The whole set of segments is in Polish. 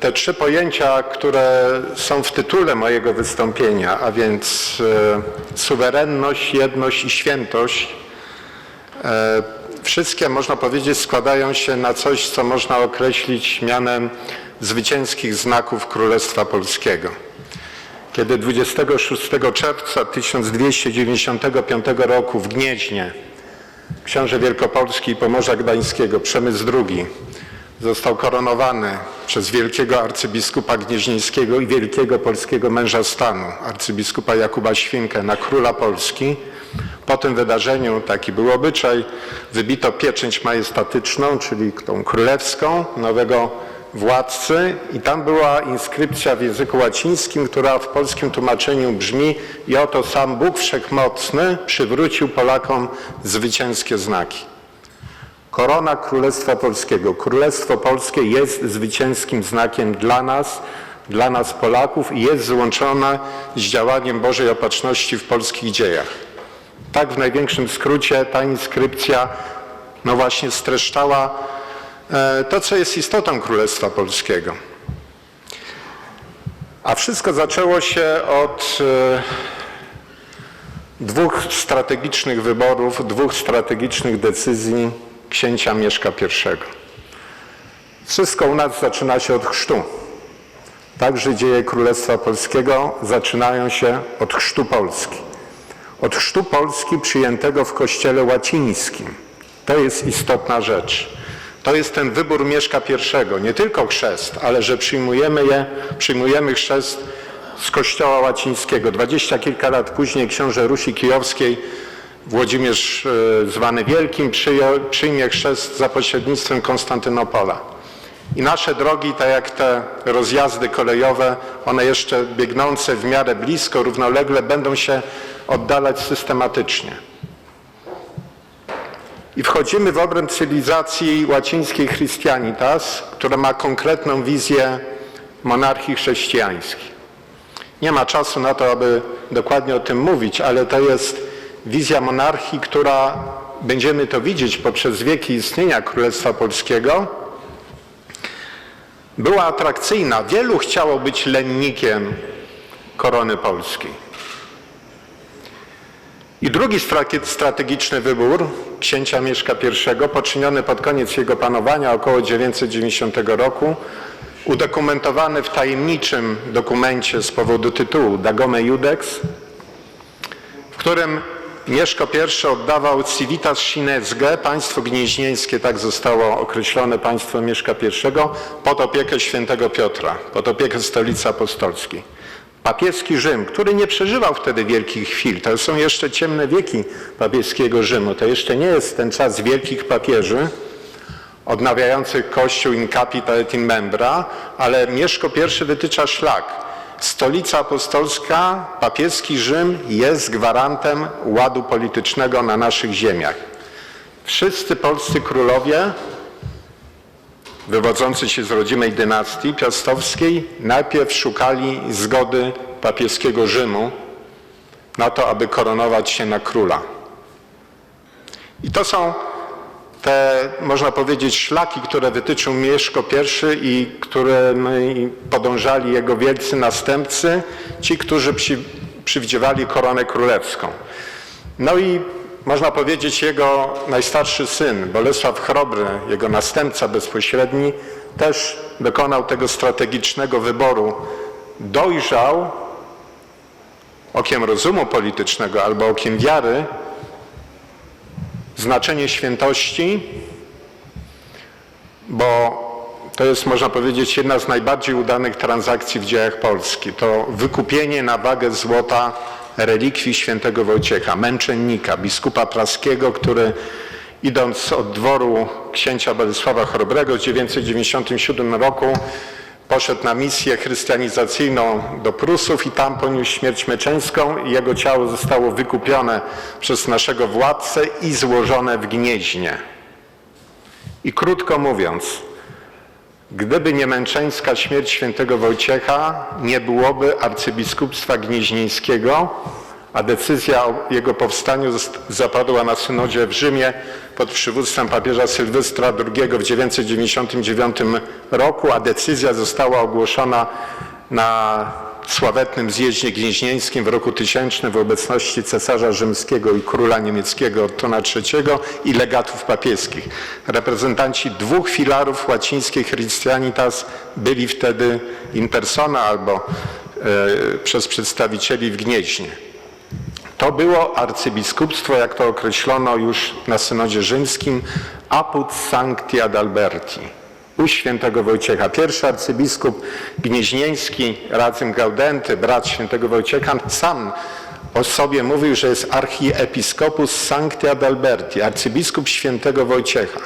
te trzy pojęcia, które są w tytule mojego wystąpienia, a więc e, suwerenność, jedność i świętość, e, wszystkie można powiedzieć składają się na coś, co można określić mianem zwycięskich znaków Królestwa Polskiego. Kiedy 26 czerwca 1295 roku w Gnieźnie książę Wielkopolski i Pomorza Gdańskiego Przemysł II został koronowany przez wielkiego arcybiskupa gnieźnieńskiego i wielkiego polskiego męża stanu, arcybiskupa Jakuba Świnkę na króla Polski. Po tym wydarzeniu, taki był obyczaj, wybito pieczęć majestatyczną, czyli tą królewską, nowego władcy i tam była inskrypcja w języku łacińskim, która w polskim tłumaczeniu brzmi i oto sam Bóg Wszechmocny przywrócił Polakom zwycięskie znaki. Korona Królestwa Polskiego. Królestwo Polskie jest zwycięskim znakiem dla nas, dla nas Polaków i jest złączone z działaniem Bożej Opatrzności w polskich dziejach. Tak w największym skrócie ta inskrypcja no właśnie streszczała e, to, co jest istotą Królestwa Polskiego. A wszystko zaczęło się od e, dwóch strategicznych wyborów, dwóch strategicznych decyzji księcia Mieszka I. Wszystko u nas zaczyna się od chrztu. Także dzieje Królestwa Polskiego zaczynają się od chrztu Polski. Od chrztu Polski przyjętego w kościele łacińskim. To jest istotna rzecz. To jest ten wybór Mieszka I, nie tylko chrzest, ale że przyjmujemy je, przyjmujemy chrzest z kościoła łacińskiego. Dwadzieścia kilka lat później książę Rusi Kijowskiej Włodzimierz e, zwany Wielkim przyjął, przyjmie chrzest za pośrednictwem Konstantynopola. I nasze drogi, tak jak te rozjazdy kolejowe, one jeszcze biegnące w miarę blisko, równolegle, będą się oddalać systematycznie. I wchodzimy w obręb cywilizacji łacińskiej Christianitas, która ma konkretną wizję monarchii chrześcijańskiej. Nie ma czasu na to, aby dokładnie o tym mówić, ale to jest wizja monarchii, która będziemy to widzieć poprzez wieki istnienia Królestwa Polskiego, była atrakcyjna. Wielu chciało być lennikiem korony polskiej. I drugi strate- strategiczny wybór księcia Mieszka I, poczyniony pod koniec jego panowania około 990 roku, udokumentowany w tajemniczym dokumencie z powodu tytułu Dagome Judex, w którym Mieszko I oddawał civitas sinezge, państwo gnieźnieńskie, tak zostało określone państwo Mieszka I, pod opiekę świętego Piotra, pod opiekę stolicy apostolskiej. Papieski Rzym, który nie przeżywał wtedy wielkich chwil, to są jeszcze ciemne wieki papieskiego Rzymu, to jeszcze nie jest ten czas wielkich papieży, odnawiających Kościół in capita et in membra, ale Mieszko I wytycza szlak. Stolica apostolska, papieski Rzym jest gwarantem ładu politycznego na naszych ziemiach. Wszyscy polscy królowie wywodzący się z rodzimej dynastii piastowskiej najpierw szukali zgody papieskiego Rzymu na to, aby koronować się na króla. I to są te, można powiedzieć, szlaki, które wytyczył Mieszko I i którym podążali jego wielcy następcy, ci, którzy przy, przywdziewali koronę królewską. No i można powiedzieć, jego najstarszy syn, Bolesław Chrobry, jego następca bezpośredni, też dokonał tego strategicznego wyboru. Dojrzał okiem rozumu politycznego albo okiem wiary znaczenie świętości, bo to jest, można powiedzieć, jedna z najbardziej udanych transakcji w dziejach Polski. To wykupienie na wagę złota relikwii świętego Wojciecha, męczennika, biskupa praskiego, który idąc od dworu księcia Bolesława Chrobrego w 997 roku poszedł na misję chrystianizacyjną do Prusów i tam poniósł śmierć męczeńską i jego ciało zostało wykupione przez naszego władcę i złożone w Gnieźnie. I krótko mówiąc, gdyby nie męczeńska śmierć świętego Wojciecha, nie byłoby arcybiskupstwa gnieźnieńskiego, a decyzja o jego powstaniu zapadła na synodzie w Rzymie pod przywództwem papieża Sylwestra II w 999 roku, a decyzja została ogłoszona na sławetnym zjeździe gnieźnieńskim w roku 1000 w obecności cesarza rzymskiego i króla niemieckiego Ottona III i legatów papieskich. Reprezentanci dwóch filarów łacińskiej Christianitas byli wtedy in persona albo e, przez przedstawicieli w Gnieźnie. To było arcybiskupstwo, jak to określono już na synodzie rzymskim, apud sancti ad Alberti, u świętego Wojciecha. Pierwszy arcybiskup gnieźnieński, Radzym Gaudenty, brat świętego Wojciecha, sam o sobie mówił, że jest archiepiskopus sancti ad Alberti, arcybiskup świętego Wojciecha.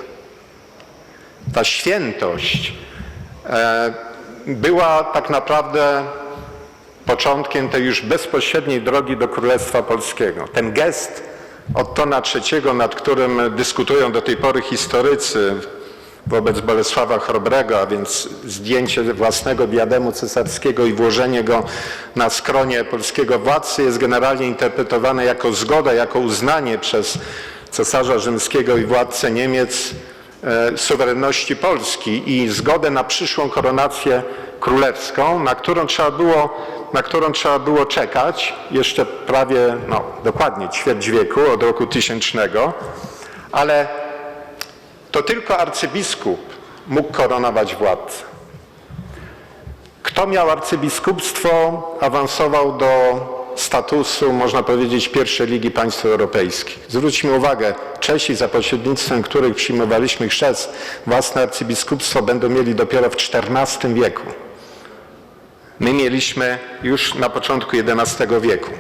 Ta świętość e, była tak naprawdę początkiem tej już bezpośredniej drogi do Królestwa Polskiego. Ten gest Ottona III, nad którym dyskutują do tej pory historycy wobec Bolesława Chrobrego, a więc zdjęcie własnego diademu cesarskiego i włożenie go na skronie polskiego władcy jest generalnie interpretowane jako zgoda, jako uznanie przez cesarza rzymskiego i władcę Niemiec e, suwerenności Polski i zgodę na przyszłą koronację królewską, na którą trzeba było, na którą trzeba było czekać jeszcze prawie, no dokładnie ćwierć wieku, od roku tysięcznego, ale to tylko arcybiskup mógł koronować władcę. Kto miał arcybiskupstwo, awansował do statusu, można powiedzieć, pierwszej Ligi Państw Europejskich. Zwróćmy uwagę, Czesi, za pośrednictwem których przyjmowaliśmy chrzest, własne arcybiskupstwo będą mieli dopiero w XIV wieku. My mieliśmy już na początku XI wieku.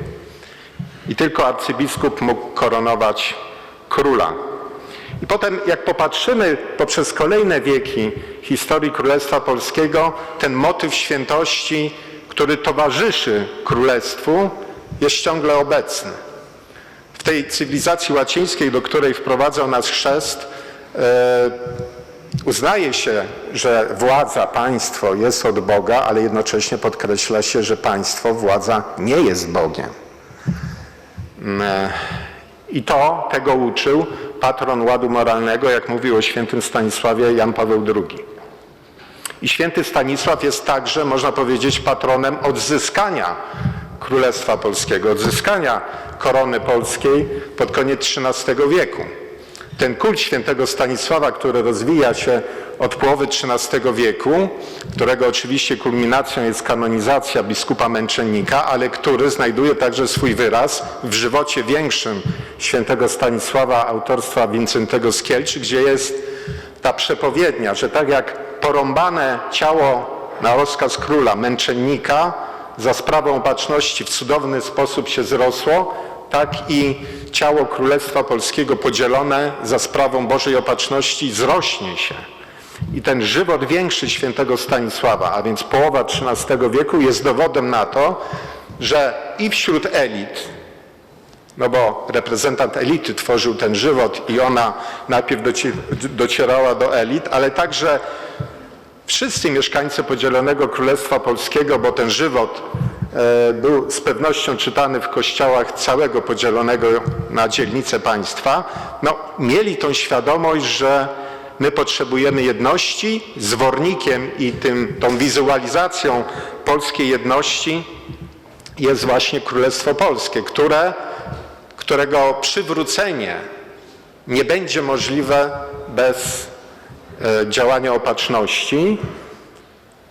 I tylko arcybiskup mógł koronować króla. I potem, jak popatrzymy poprzez kolejne wieki historii Królestwa Polskiego, ten motyw świętości, który towarzyszy królestwu, jest ciągle obecny. W tej cywilizacji łacińskiej, do której wprowadzał nas chrzest, e, uznaje się, że władza, państwo jest od Boga, ale jednocześnie podkreśla się, że państwo, władza nie jest Bogiem. I to tego uczył patron ładu moralnego, jak mówił o świętym Stanisławie Jan Paweł II. I święty Stanisław jest także, można powiedzieć, patronem odzyskania Królestwa Polskiego, odzyskania korony polskiej pod koniec XIII wieku. Ten kult świętego Stanisława, który rozwija się od połowy XIII wieku, którego oczywiście kulminacją jest kanonizacja biskupa męczennika, ale który znajduje także swój wyraz w żywocie większym świętego Stanisława autorstwa Wincentego z Kielczy, gdzie jest ta przepowiednia, że tak jak porąbane ciało na rozkaz króla męczennika za sprawą opatrzności w cudowny sposób się zrosło, tak i ciało Królestwa Polskiego podzielone za sprawą Bożej opatrzności zrośnie się. I ten żywot większy świętego Stanisława, a więc połowa XIII wieku, jest dowodem na to, że i wśród elit, no bo reprezentant elity tworzył ten żywot i ona najpierw doci- docierała do elit, ale także wszyscy mieszkańcy podzielonego Królestwa Polskiego, bo ten żywot był z pewnością czytany w kościołach całego podzielonego na dzielnice państwa, no, mieli tą świadomość, że my potrzebujemy jedności, zwornikiem i tym, tą wizualizacją polskiej jedności jest właśnie Królestwo Polskie, które, którego przywrócenie nie będzie możliwe bez e, działania opatrzności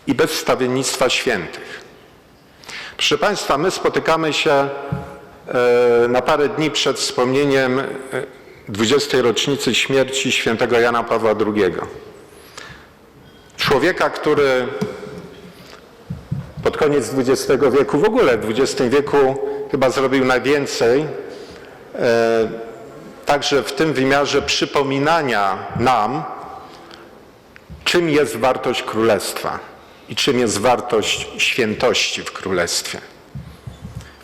i bez wstawiennictwa świętych. Proszę Państwa, my spotykamy się e, na parę dni przed wspomnieniem e, 20. rocznicy śmierci świętego Jana Pawła II. Człowieka, który pod koniec XX wieku, w ogóle w XX wieku chyba zrobił najwięcej, e, także w tym wymiarze przypominania nam, czym jest wartość królestwa i czym jest wartość świętości w królestwie.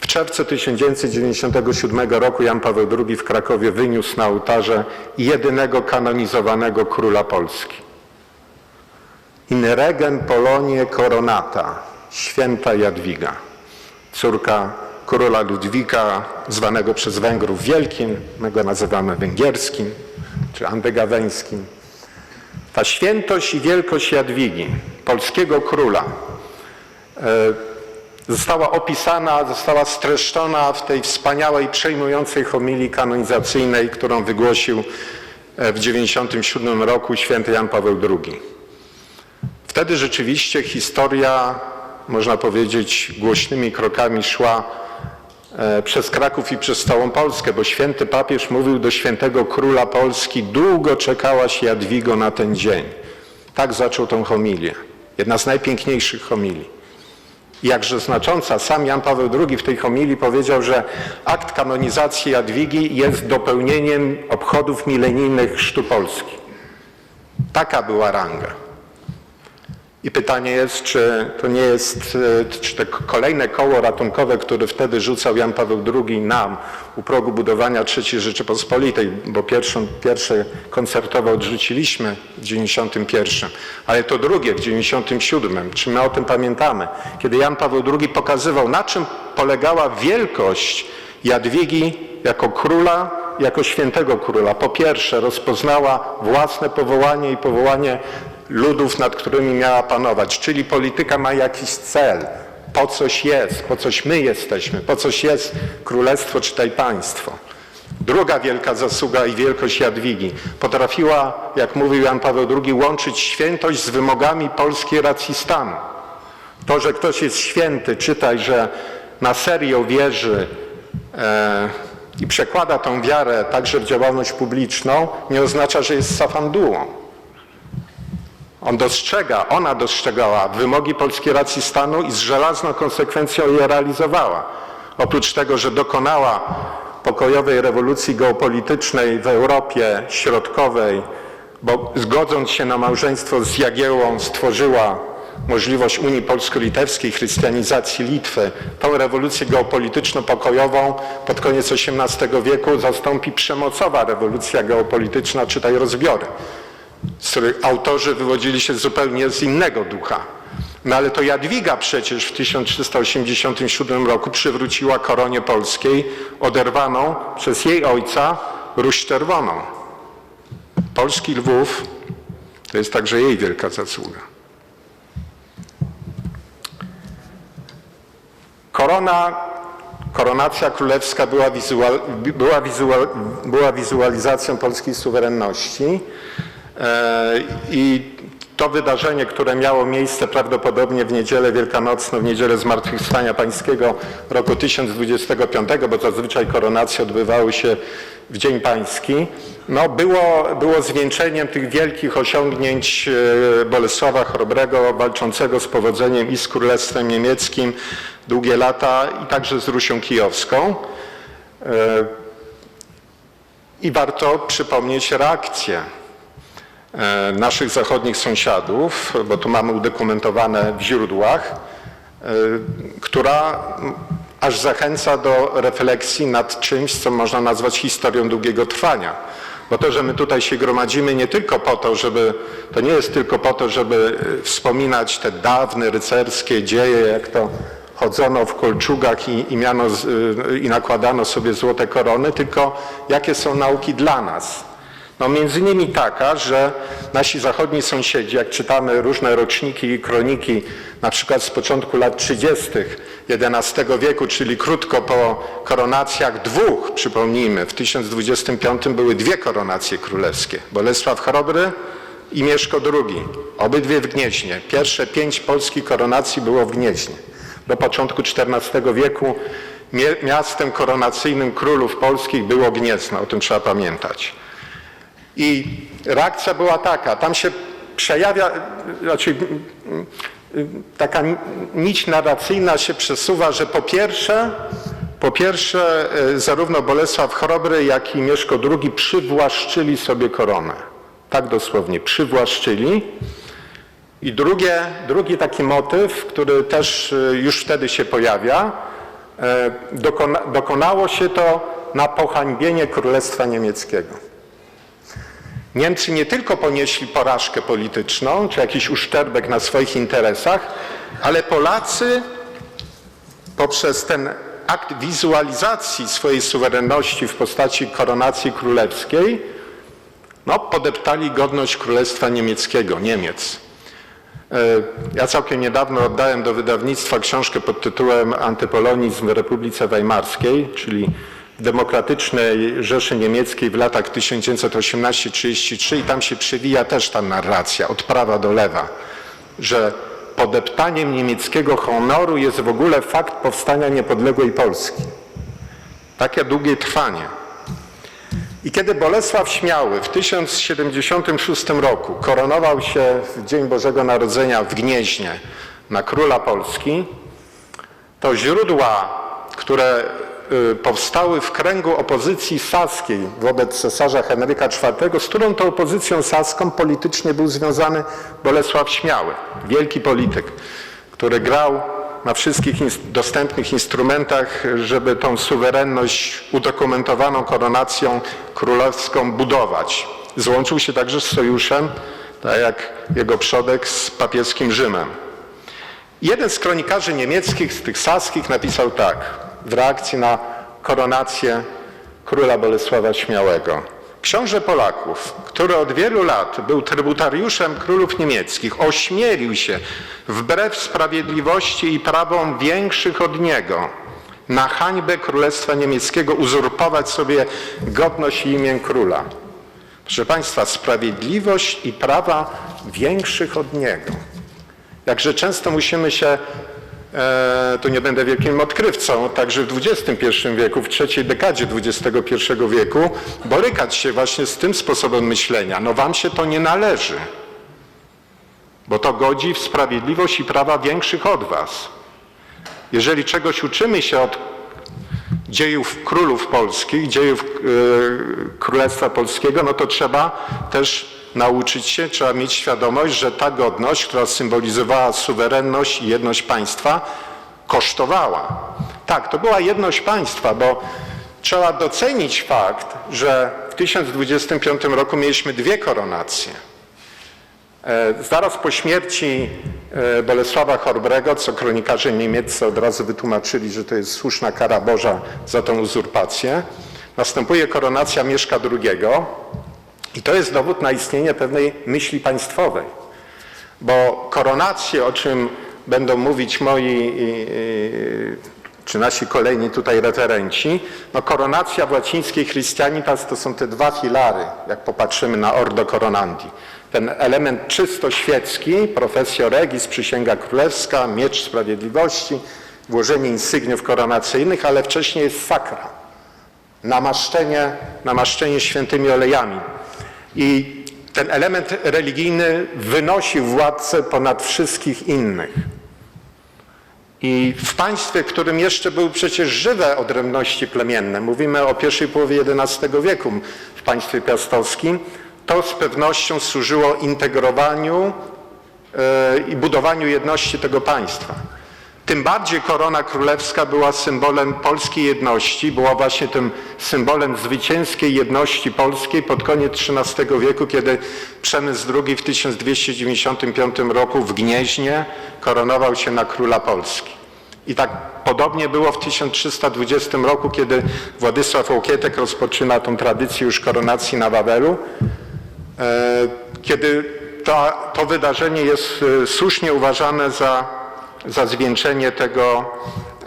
W czerwcu 1997 roku Jan Paweł II w Krakowie wyniósł na ołtarze jedynego kanonizowanego króla Polski. In regem Polonie coronata, święta Jadwiga, córka króla Ludwika, zwanego przez Węgrów Wielkim, my go nazywamy węgierskim czy andegaweńskim. Ta świętość i wielkość Jadwigi, polskiego króla, e, została opisana, została streszczona w tej wspaniałej, przejmującej homilii kanonizacyjnej, którą wygłosił e, w 97 roku święty Jan Paweł II. Wtedy rzeczywiście historia, można powiedzieć, głośnymi krokami szła przez Kraków i przez całą Polskę, bo święty papież mówił do świętego króla Polski, długo czekałaś Jadwigo na ten dzień. Tak zaczął tą homilię. Jedna z najpiękniejszych homilii. Jakże znacząca, sam Jan Paweł II w tej homilii powiedział, że akt kanonizacji Jadwigi jest dopełnieniem obchodów milenijnych Chrztu Polski. Taka była ranga. I pytanie jest, czy to nie jest, e, czy te kolejne koło ratunkowe, które wtedy rzucał Jan Paweł II nam u progu budowania III Rzeczypospolitej, bo pierwszą, pierwsze koncertowe odrzuciliśmy w 91, ale to drugie w 97. Czy my o tym pamiętamy? Kiedy Jan Paweł II pokazywał, na czym polegała wielkość Jadwigi jako króla, jako świętego króla. Po pierwsze rozpoznała własne powołanie i powołanie ludów, nad którymi miała panować, czyli polityka ma jakiś cel, po coś jest, po coś my jesteśmy, po coś jest królestwo, czytaj państwo. Druga wielka zasługa i wielkość Jadwigi potrafiła, jak mówił Jan Paweł II, łączyć świętość z wymogami polskiej racji stanu. To, że ktoś jest święty, czytaj, że na serio wierzy e, i przekłada tą wiarę także w działalność publiczną, nie oznacza, że jest safandułą. On dostrzega, ona dostrzegała wymogi polskiej racji stanu i z żelazną konsekwencją je realizowała. Oprócz tego, że dokonała pokojowej rewolucji geopolitycznej w Europie Środkowej, bo zgodząc się na małżeństwo z Jagiełłą stworzyła możliwość Unii Polsko-Litewskiej, chrystianizacji Litwy. Tą rewolucję geopolityczno-pokojową pod koniec XVIII wieku zastąpi przemocowa rewolucja geopolityczna, czytaj rozbiory z których autorzy wywodzili się zupełnie z innego ducha. No ale to Jadwiga przecież w 1387 roku przywróciła koronie polskiej oderwaną przez jej ojca Ruś Czerwoną. Polski Lwów to jest także jej wielka zasługa. Korona, koronacja królewska była, wizual, była, wizual, była wizualizacją polskiej suwerenności. E, I to wydarzenie, które miało miejsce prawdopodobnie w niedzielę wielkanocną, w niedzielę Zmartwychwstania Pańskiego roku 1025, bo zazwyczaj koronacje odbywały się w Dzień Pański, no było, było zwieńczeniem tych wielkich osiągnięć e, Bolesława Chrobrego, walczącego z powodzeniem i z Królestwem Niemieckim długie lata i także z Rusią Kijowską. E, I warto przypomnieć reakcję naszych zachodnich sąsiadów, bo tu mamy udokumentowane w źródłach, e, która aż zachęca do refleksji nad czymś, co można nazwać historią długiego trwania. Bo to, że my tutaj się gromadzimy nie tylko po to, żeby, to nie jest tylko po to, żeby e, wspominać te dawne rycerskie dzieje, jak to chodzono w kolczugach i, i, miano, i nakładano sobie złote korony, tylko jakie są nauki dla nas. No między innymi taka, że nasi zachodni sąsiedzi, jak czytamy różne roczniki i kroniki, na przykład z początku lat 30. XI wieku, czyli krótko po koronacjach dwóch, przypomnijmy, w 1025 były dwie koronacje królewskie. Bolesław Chrobry i Mieszko II, obydwie w Gnieźnie. Pierwsze pięć polskich koronacji było w Gnieźnie. Do początku XIV wieku miastem koronacyjnym królów polskich było Gniezno, o tym trzeba pamiętać. I reakcja była taka, tam się przejawia, znaczy taka ni- nić narracyjna się przesuwa, że po pierwsze, po pierwsze e, zarówno Bolesław Chrobry, jak i Mieszko II przywłaszczyli sobie koronę. Tak dosłownie, przywłaszczyli. I drugie, drugi taki motyw, który też e, już wtedy się pojawia, e, dokona, dokonało się to na pohańbienie Królestwa Niemieckiego. Niemcy nie tylko ponieśli porażkę polityczną, czy jakiś uszczerbek na swoich interesach, ale Polacy poprzez ten akt wizualizacji swojej suwerenności w postaci koronacji królewskiej, no, podeptali godność Królestwa Niemieckiego, Niemiec. E, Ja całkiem niedawno oddałem do wydawnictwa książkę pod tytułem Antypolonizm w Republice Weimarskiej, czyli Demokratycznej Rzeszy Niemieckiej w latach 1918-33 i tam się przewija też ta narracja od prawa do lewa, że podeptaniem niemieckiego honoru jest w ogóle fakt powstania niepodległej Polski. Takie długie trwanie. I kiedy Bolesław Śmiały w 1076 roku koronował się w Dzień Bożego Narodzenia w Gnieźnie na króla Polski, to źródła, które powstały w kręgu opozycji saskiej wobec cesarza Henryka IV, z którą to opozycją saską politycznie był związany Bolesław Śmiały, wielki polityk, który grał na wszystkich ins- dostępnych instrumentach, żeby tą suwerenność udokumentowaną koronacją królewską budować. Złączył się także z sojuszem, tak jak jego przodek, z papieskim Rzymem. Jeden z kronikarzy niemieckich, z tych saskich, napisał tak w reakcji na koronację króla Bolesława Śmiałego. Książę Polaków, który od wielu lat był trybutariuszem królów niemieckich, ośmielił się wbrew sprawiedliwości i prawom większych od niego na hańbę Królestwa Niemieckiego uzurpować sobie godność i imię króla. Proszę Państwa, sprawiedliwość i prawa większych od niego. Jakże często musimy się, tu nie będę wielkim odkrywcą, także w XXI wieku, w trzeciej dekadzie XXI wieku, borykać się właśnie z tym sposobem myślenia. No wam się to nie należy, bo to godzi w sprawiedliwość i prawa większych od was. Jeżeli czegoś uczymy się od dziejów królów polskich, dziejów e, Królestwa Polskiego, no to trzeba też nauczyć się, trzeba mieć świadomość, że ta godność, która symbolizowała suwerenność i jedność państwa, kosztowała. Tak, to była jedność państwa, bo trzeba docenić fakt, że w 1025 roku mieliśmy dwie koronacje. E, Zaraz po śmierci e, Bolesława Chorbrego, co kronikarze niemieccy od razu wytłumaczyli, że to jest słuszna kara Boża za tą uzurpację, następuje koronacja Mieszka II i to jest dowód na istnienie pewnej myśli państwowej. Bo koronacje, o czym będą mówić moi czy nasi kolejni tutaj referenci, no koronacja w łacińskiej Christianitas to są te dwa filary, jak popatrzymy na Ordo Coronandi. Ten element czysto świecki, professio regis, przysięga królewska, miecz sprawiedliwości, włożenie insygniów koronacyjnych, ale wcześniej jest sakra, namaszczenie, namaszczenie świętymi olejami. I ten element religijny wynosi władcę ponad wszystkich innych. I w państwie, w którym jeszcze były przecież żywe odrębności plemienne, mówimy o pierwszej połowie XI wieku w państwie piastowskim, to z pewnością służyło integrowaniu e, i budowaniu jedności tego państwa. Tym bardziej korona królewska była symbolem polskiej jedności, była właśnie tym symbolem zwycięskiej jedności polskiej pod koniec XIII wieku, kiedy Przemysł II w 1295 roku w Gnieźnie koronował się na króla Polski. I tak podobnie było w 1320 roku, kiedy Władysław Łokietek rozpoczyna tą tradycję już koronacji na Wawelu, e, kiedy to, to wydarzenie jest e, słusznie uważane za za zwieńczenie tego,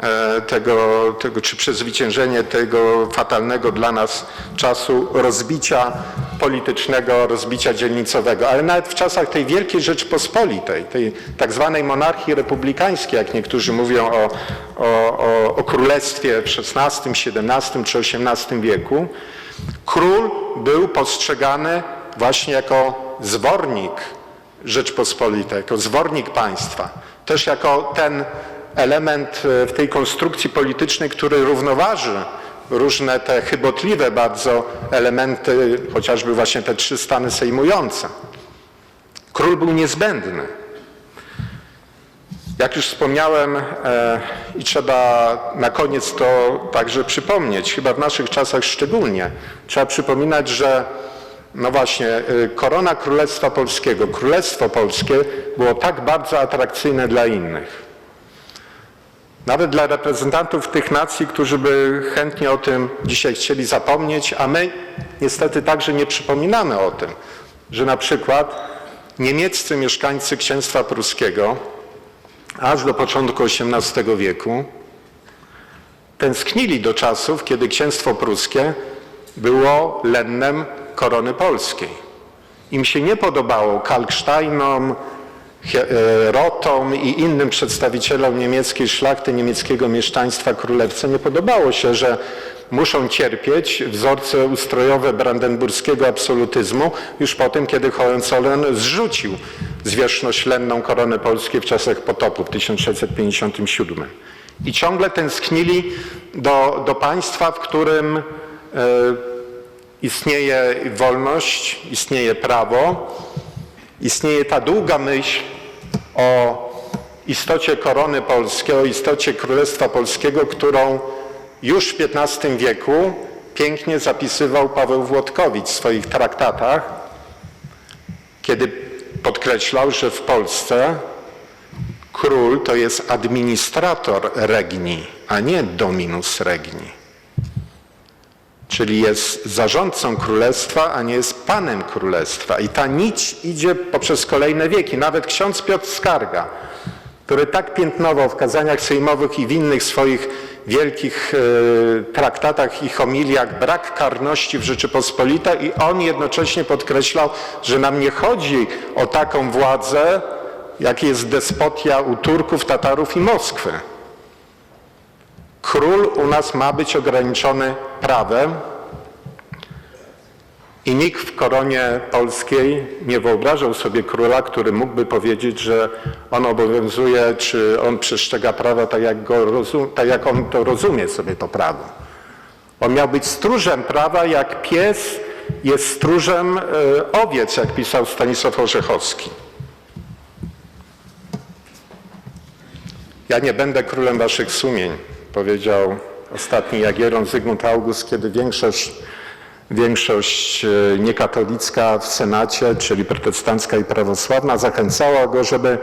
e, tego, tego, czy przezwyciężenie tego fatalnego dla nas czasu rozbicia politycznego, rozbicia dzielnicowego. Ale nawet w czasach tej Wielkiej Rzeczpospolitej, tej tak zwanej monarchii republikańskiej, jak niektórzy mówią o, o, o, o królestwie w XVI, XVII czy XVIII wieku, król był postrzegany właśnie jako zwornik Rzeczpospolitej, jako zwornik państwa też jako ten element e, w tej konstrukcji politycznej, który równoważy różne te chybotliwe bardzo elementy, chociażby właśnie te trzy stany sejmujące. Król był niezbędny. Jak już wspomniałem e, i trzeba na koniec to także przypomnieć, chyba w naszych czasach szczególnie, trzeba przypominać, że no właśnie, y, korona Królestwa Polskiego, Królestwo Polskie było tak bardzo atrakcyjne dla innych. Nawet dla reprezentantów tych nacji, którzy by chętnie o tym dzisiaj chcieli zapomnieć, a my niestety także nie przypominamy o tym, że na przykład niemieccy mieszkańcy księstwa pruskiego aż do początku XVIII wieku tęsknili do czasów, kiedy księstwo pruskie było lennem korony polskiej. Im się nie podobało Kalksteinom, e, Rotom i innym przedstawicielom niemieckiej szlachty, niemieckiego mieszczaństwa królewce nie podobało się, że muszą cierpieć wzorce ustrojowe brandenburskiego absolutyzmu już po tym, kiedy Hohenzollern zrzucił zwierzchność lenną koronę polskiej w czasach potopu w 1657. I ciągle tęsknili do, do państwa, w którym e, istnieje wolność, istnieje prawo, istnieje ta długa myśl o istocie korony polskiej, o istocie Królestwa Polskiego, którą już w XV wieku pięknie zapisywał Paweł Włodkowicz w swoich traktatach, kiedy podkreślał, że w Polsce król to jest administrator regni, a nie dominus regni. Czyli jest zarządcą królestwa, a nie jest panem królestwa. I ta nić idzie poprzez kolejne wieki. Nawet ksiądz Piotr Skarga, który tak piętnował w kazaniach sejmowych i w innych swoich wielkich e, traktatach i homiliach brak karności w Rzeczypospolitej i on jednocześnie podkreślał, że nam nie chodzi o taką władzę, jak jest despotia u Turków, Tatarów i Moskwy. Król u nas ma być ograniczony prawem i nikt w koronie polskiej nie wyobrażał sobie króla, który mógłby powiedzieć, że on obowiązuje, czy on przestrzega prawa tak jak, rozum, tak jak on to rozumie sobie to prawo. On miał być stróżem prawa, jak pies jest stróżem e, owiec, jak pisał Stanisław Orzechowski. Ja nie będę królem waszych sumień, powiedział ostatni Jagieron Zygmunt August, kiedy większość, większość e, niekatolicka w Senacie, czyli protestancka i prawosławna, zachęcała go, żeby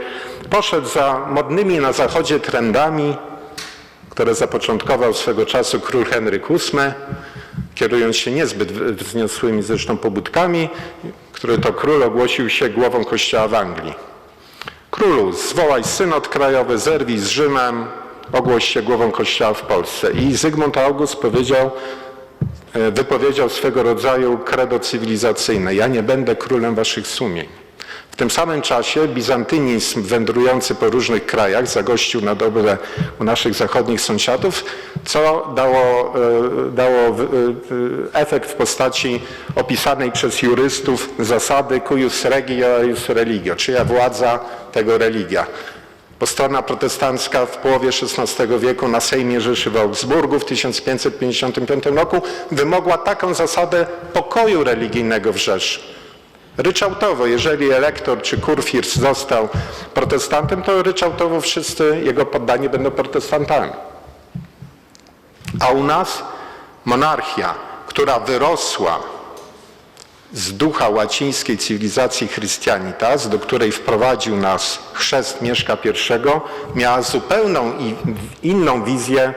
poszedł za modnymi na Zachodzie trendami, które zapoczątkował swego czasu król Henryk VIII, kierując się niezbyt wzniosłymi zresztą pobudkami, który to król ogłosił się głową kościoła w Anglii. Królu, zwołaj synod krajowy, zerwij z Rzymem, ogłoś się głową Kościoła w Polsce. I Zygmunt August powiedział, e, wypowiedział swego rodzaju credo cywilizacyjne. Ja nie będę królem waszych sumień. W tym samym czasie bizantynizm wędrujący po różnych krajach zagościł na dobre u naszych zachodnich sąsiadów, co dało, e, dało e, efekt w postaci opisanej przez jurystów zasady cuius regio, religio, czyja władza, tego religia. Bo strona protestancka w połowie XVI wieku na Sejmie Rzeszy w Augsburgu w 1555 roku wymogła taką zasadę pokoju religijnego w Rzeszy. Ryczałtowo, jeżeli elektor czy kurfirs został protestantem, to ryczałtowo wszyscy jego poddani będą protestantami. A u nas monarchia, która wyrosła z ducha łacińskiej cywilizacji Christianitas, do której wprowadził nas chrzest Mieszka I, miała zupełną i inną wizję,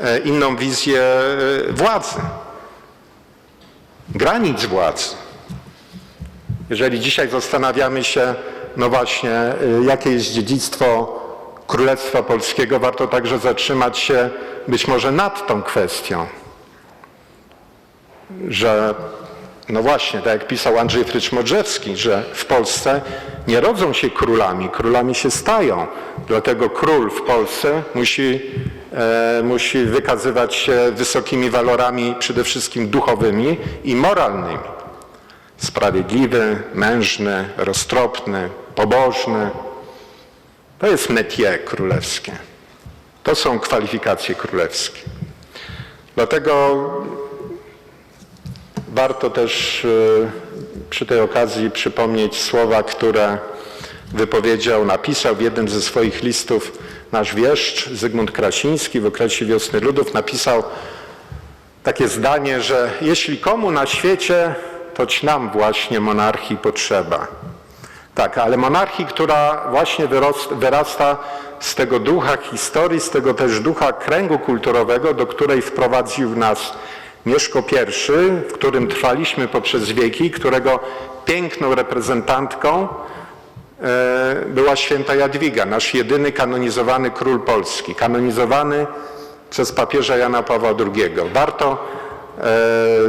e, inną wizję e, władzy, granic władzy. Jeżeli dzisiaj zastanawiamy się, no właśnie, y, jakie jest dziedzictwo Królestwa Polskiego, warto także zatrzymać się być może nad tą kwestią, że no właśnie, tak jak pisał Andrzej Frycz-Modrzewski, że w Polsce nie rodzą się królami, królami się stają. Dlatego król w Polsce musi, e, musi wykazywać się wysokimi walorami przede wszystkim duchowymi i moralnymi sprawiedliwy, mężny, roztropny, pobożny. To jest métier królewskie. To są kwalifikacje królewskie. Dlatego warto też y, przy tej okazji przypomnieć słowa, które wypowiedział, napisał w jednym ze swoich listów nasz wieszcz Zygmunt Krasiński w okresie Wiosny Ludów. Napisał takie zdanie, że jeśli komu na świecie, toć nam właśnie monarchii potrzeba. Tak, ale monarchii, która właśnie wyrasta z tego ducha historii, z tego też ducha kręgu kulturowego, do której wprowadził nas Mieszko I, w którym trwaliśmy poprzez wieki, którego piękną reprezentantką e, była święta Jadwiga, nasz jedyny kanonizowany król Polski, kanonizowany przez papieża Jana Pawła II. Warto, e,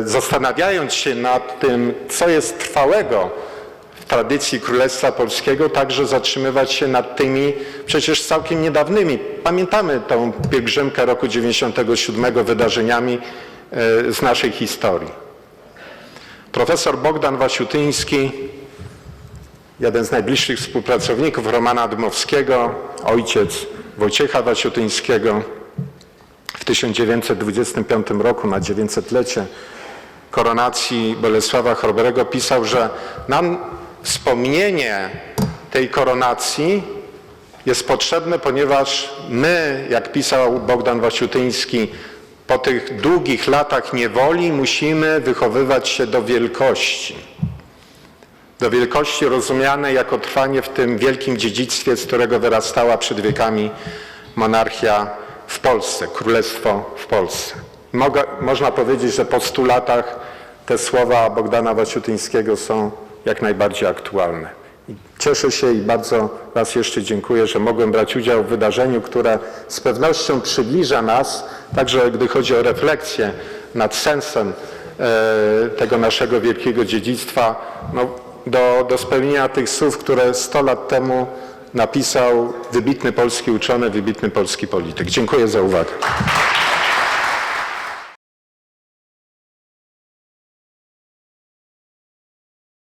zastanawiając się nad tym, co jest trwałego w tradycji Królestwa Polskiego, także zatrzymywać się nad tymi przecież całkiem niedawnymi. Pamiętamy tą pielgrzymkę roku 97 wydarzeniami z naszej historii. Profesor Bogdan Wasiutyński, jeden z najbliższych współpracowników Romana Dmowskiego, ojciec Wojciecha Wasiutyńskiego, w 1925 roku na 900-lecie koronacji Bolesława Chrobrego pisał, że nam wspomnienie tej koronacji jest potrzebne, ponieważ my, jak pisał Bogdan Wasiutyński, po tych długich latach niewoli musimy wychowywać się do wielkości. Do wielkości rozumianej jako trwanie w tym wielkim dziedzictwie, z którego wyrastała przed wiekami monarchia w Polsce, królestwo w Polsce. Mogę, można powiedzieć, że po stu latach te słowa Bogdana Wasiutyńskiego są jak najbardziej aktualne. Cieszę się i bardzo raz jeszcze dziękuję, że mogłem brać udział w wydarzeniu, które z pewnością przybliża nas, także gdy chodzi o refleksję nad sensem e, tego naszego wielkiego dziedzictwa, no, do, do spełnienia tych słów, które 100 lat temu napisał wybitny polski uczony, wybitny polski polityk. Dziękuję za uwagę.